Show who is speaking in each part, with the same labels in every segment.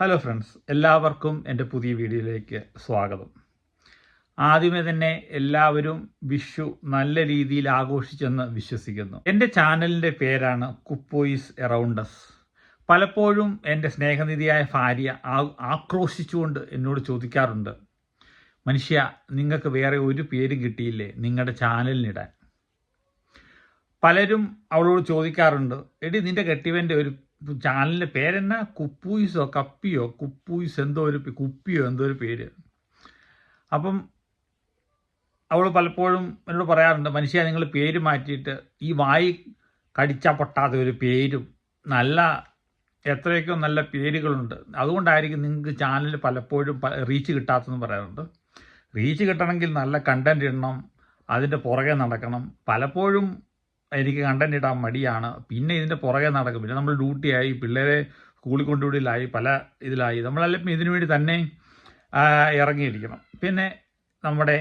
Speaker 1: Hello friends എല്ലാവർക്കും എന്റെ പുതിയ വീഡിയോയിലേക്ക് സ്വാഗതം. ആദ്യമേ തന്നെ എല്ലാവരും വിഷു നല്ല രീതിയിൽ ആഘോഷിച്ചെന്ന് വിശ്വസിക്കുന്നു. എന്റെ ചാനലിന്റെ പേരാണ് കുപ്പോയിസ് എറൗണ്ടസ് പലപ്പോഴും എന്റെ സ്നേഹനിധിയായ ഭാര്യ ആക്രോശിച്ചുകൊണ്ട് എന്നോട് ചോദിക്കാറുണ്ട് മനുഷ്യ നിങ്ങൾക്ക് വേറെ ഒരു പേരും കിട്ടിയില്ലേ നിങ്ങളുടെ ചാനലിനിടാൻ? പലരും അവളോട് ചോദിക്കാറുണ്ട് എടി നിന്റെ കെട്ടിവന്റെ ഒരു ചാനലിന്റെ പേരെന്നാ? കുപ്പൂയിസോ കപ്പിയോ കുപ്പൂയിസ് എന്തോ ഒരു കുപ്പിയോ എന്തോ ഒരു പേര്. അപ്പം അവൾ പലപ്പോഴും എന്നോട് പറയാറുണ്ട് മനുഷ്യ നിങ്ങൾ പേര് മാറ്റിയിട്ട് ഈ വായി കടിച്ചാൽ പൊട്ടാത്ത ഒരു പേരും നല്ല എത്രയൊക്കെയോ നല്ല പേരുകളുണ്ട്. അതുകൊണ്ടായിരിക്കും നിങ്ങൾക്ക് ചാനൽ പലപ്പോഴും റീച്ച് കിട്ടാത്തതെന്ന് പറയാറുണ്ട്. റീച്ച് കിട്ടണമെങ്കിൽ നല്ല കണ്ടന്റ് ഇടണം അതിന്റെ പുറകെ നടക്കണം. പലപ്പോഴും എനിക്ക് കണ്ടന്റ് ഇടാൻ മടിയാണ്. പിന്നെ ഇതിന്റെ പുറകെ നടക്കും. പിന്നെ നമ്മൾ ഡ്യൂട്ടിയായി പിള്ളേരെ സ്കൂളിൽ കൊണ്ടുവിടലായി പല ഇതിലായി. നമ്മളെല്ലാം ഇതിനു വേണ്ടി തന്നെ ഇറങ്ങിയിരിക്കണം. പിന്നെ നമ്മുടെ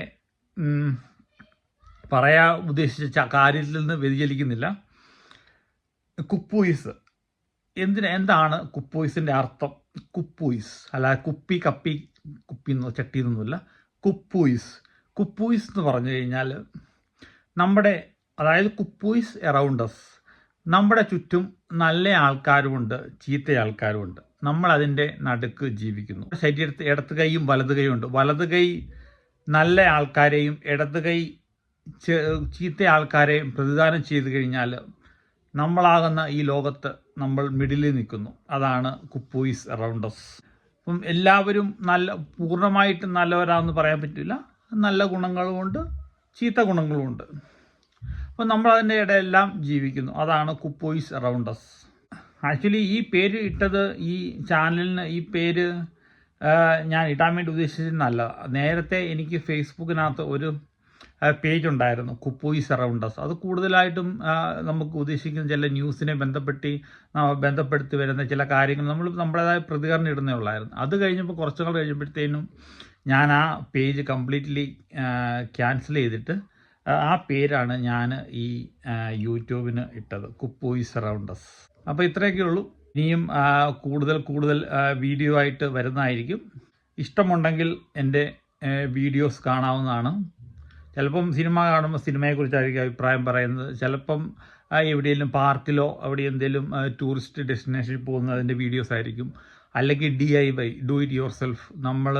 Speaker 1: പറയാ ഉദ്ദേശിച്ച കാര്യത്തിൽ നിന്ന് വ്യതിചലിക്കുന്നില്ല. കുപ്പൂയിസ് എന്തിന് എന്താണ് കുപ്പൂയിസിന്റെ അർത്ഥം? കുപ്പൂയിസ് അല്ല കുപ്പി കപ്പി കുപ്പി ചട്ടി എന്നൊന്നുമില്ല കുപ്പൂയിസ് കുപ്പൂയിസ് എന്ന് പറഞ്ഞു കഴിഞ്ഞാൽ നമ്മുടെ അതായത് കുപ്പൂയിസ് എറൗണ്ടസ്. നമ്മുടെ ചുറ്റും നല്ല ആൾക്കാരുമുണ്ട് ചീത്ത ആൾക്കാരുമുണ്ട്. നമ്മൾ അതിന്റെ നടുക്ക് ജീവിക്കുന്നു. ശരീരത്തിൽ ഇടത്ത് കൈയും വലത് കൈയും ഉണ്ട്. വലത് കൈ നല്ല ആൾക്കാരെയും ഇടത് കൈ ചീത്ത ആൾക്കാരെയും പ്രതിദാനം ചെയ്തു കഴിഞ്ഞാൽ നമ്മളാകുന്ന ഈ ലോകത്ത് നമ്മൾ മിഡിലിൽ നിൽക്കുന്നു. അതാണ് കുപ്പൂയിസ് എറൗണ്ടസ്. അപ്പം എല്ലാവരും നല്ല പൂർണമായിട്ടും നല്ലവരാണെന്ന് പറയാൻ പറ്റില്ല. നല്ല ഗുണങ്ങളുമുണ്ട് ചീത്ത ഗുണങ്ങളുമുണ്ട്. അപ്പം നമ്മൾ അതിന്റെ ഇടയെല്ലാം ജീവിക്കുന്നു. അതാണ് കുപ്പോയിസ് അറൗണ്ടസ് ആക്ച്വലി ഈ പേര് ഇട്ടത് ഈ ചാനലിന് ഈ പേര് ഞാൻ ഇടാൻ വേണ്ടി ഉദ്ദേശിച്ചിരുന്നല്ല നേരത്തെ എനിക്ക് ഫേസ്ബുക്കിനകത്ത് ഒരു പേജ് ഉണ്ടായിരുന്നു കുപ്പോയിസ് അറൗണ്ടസ് അത് കൂടുതലായിട്ടും നമുക്ക് ഉദ്ദേശിക്കുന്ന ചില ന്യൂസിനെ ബന്ധപ്പെട്ടി ബന്ധപ്പെടുത്തി വരുന്ന ചില കാര്യങ്ങൾ നമ്മൾ നമ്മുടേതായ പ്രതികരണം ഇടുന്നേ ഉള്ളായിരുന്നു. അത് കഴിഞ്ഞപ്പോൾ കുറച്ചുകൾ കഴിഞ്ഞപ്പോഴത്തേനും ഞാൻ ആ പേജ് കംപ്ലീറ്റ്ലി ക്യാൻസൽ ചെയ്തിട്ട് ആ, പേരാണ് ഞാൻ ഈ യൂട്യൂബിന് ഇട്ടത്. കുപ്പോയി സറൗണ്ടസ് അപ്പോൾ ഇത്രയൊക്കെ ഉള്ളൂ. ഇനിയും കൂടുതൽ കൂടുതൽ വീഡിയോ ആയിട്ട് വരുന്നതായിരിക്കും. ഇഷ്ടമുണ്ടെങ്കിൽ എന്റെ വീഡിയോസ് കാണാവുന്നതാണ്. ചിലപ്പം സിനിമ കാണുമ്പോൾ സിനിമയെക്കുറിച്ചായിരിക്കും അഭിപ്രായം പറയുന്നത്. ചിലപ്പം എവിടെയെങ്കിലും പാർക്കിലോ അവിടെ എന്തെങ്കിലും ടൂറിസ്റ്റ് ഡെസ്റ്റിനേഷനിൽ പോകുന്നതിന്റെ വീഡിയോസ് ആയിരിക്കും അല്ലെങ്കിൽ D I Y do it yourself നമ്മൾ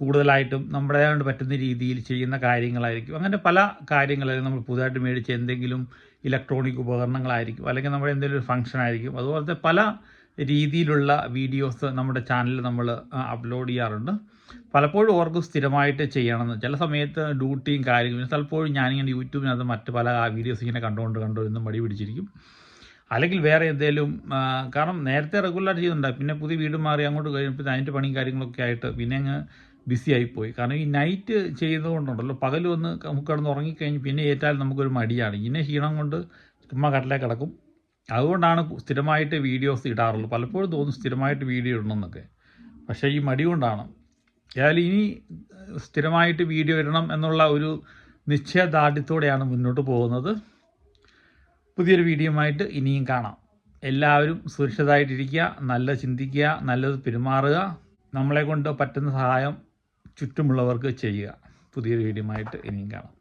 Speaker 1: കൂടുതലായിട്ടും നമ്മുടെ കൊണ്ട് പറ്റുന്ന രീതിയിൽ ചെയ്യുന്ന കാര്യങ്ങളായിരിക്കും. അങ്ങനെ പല കാര്യങ്ങളായിരിക്കും നമ്മൾ പുതുതായിട്ട് മേടിച്ച എന്തെങ്കിലും ഇലക്ട്രോണിക് ഉപകരണങ്ങളായിരിക്കും. അല്ലെങ്കിൽ നമ്മുടെ എന്തെങ്കിലും ഒരു ഫംഗ്ഷൻ ആയിരിക്കും. അതുപോലത്തെ പല രീതിയിലുള്ള വീഡിയോസ് നമ്മുടെ ചാനലിൽ നമ്മൾ അപ്ലോഡ് ചെയ്യാറുണ്ട്. പലപ്പോഴും ഓർക്കും സ്ഥിരമായിട്ട് ചെയ്യണമെന്ന്. ചില സമയത്ത് ഡ്യൂട്ടിയും കാര്യങ്ങളും പലപ്പോഴും ഞാനിങ്ങനെ യൂട്യൂബിനകത്ത് മറ്റ് പല വീഡിയോസ് ഇങ്ങനെ കണ്ടുകൊണ്ട് കണ്ടുവരുന്ന മടി പിടിച്ചിരിക്കും. അല്ലെങ്കിൽ വേറെ എന്തെങ്കിലും കാരണം നേരത്തെ റെഗുലർ ചെയ്യുന്നുണ്ടായി പിന്നെ പുതിയ വീട് മാറി അങ്ങോട്ട് കഴിഞ്ഞപ്പോൾ അതിന്റെ പണിയും കാര്യങ്ങളൊക്കെ ആയിട്ട് പിന്നെ അങ്ങ് ബിസി ആയിപ്പോയി. കാരണം ഈ നൈറ്റ് ചെയ്തുകൊണ്ടുണ്ടല്ലോ പകൽ വന്ന് നമുക്ക് കിടന്ന് ഉറങ്ങിക്കഴിഞ്ഞ് പിന്നെ ഏറ്റാൽ നമുക്കൊരു മടിയാണ്. ഇങ്ങനെ ക്ഷീണം കൊണ്ട് ചുമ്മാ കട്ടിലേ കിടക്കും. അതുകൊണ്ടാണ് സ്ഥിരമായിട്ട് വീഡിയോസ് ഇടാറുള്ളൂ പലപ്പോഴും തോന്നും സ്ഥിരമായിട്ട് വീഡിയോ ഇടണമെന്നൊക്കെ. പക്ഷേ ഈ മടി കൊണ്ടാണ്. ഏതായാലും ഇനി സ്ഥിരമായിട്ട് വീഡിയോ ഇടണം എന്നുള്ള ഒരു നിശ്ചയദാർഢ്യത്തോടെയാണ് മുന്നോട്ട് പോകുന്നത്. പുതിയൊരു വീഡിയോയുമായിട്ട് ഇനിയും കാണാം. എല്ലാവരും സുരക്ഷിതമായിട്ടിരിക്കുക നല്ല ചിന്തിക്കുക നല്ലത് പെരുമാറുക. നമ്മളെ കൊണ്ട് പറ്റുന്ന സഹായം ചുറ്റുമുള്ളവർക്ക് ചെയ്യുക. പുതിയൊരു വീഡിയോയുമായിട്ട് ഇനിയും കാണാം.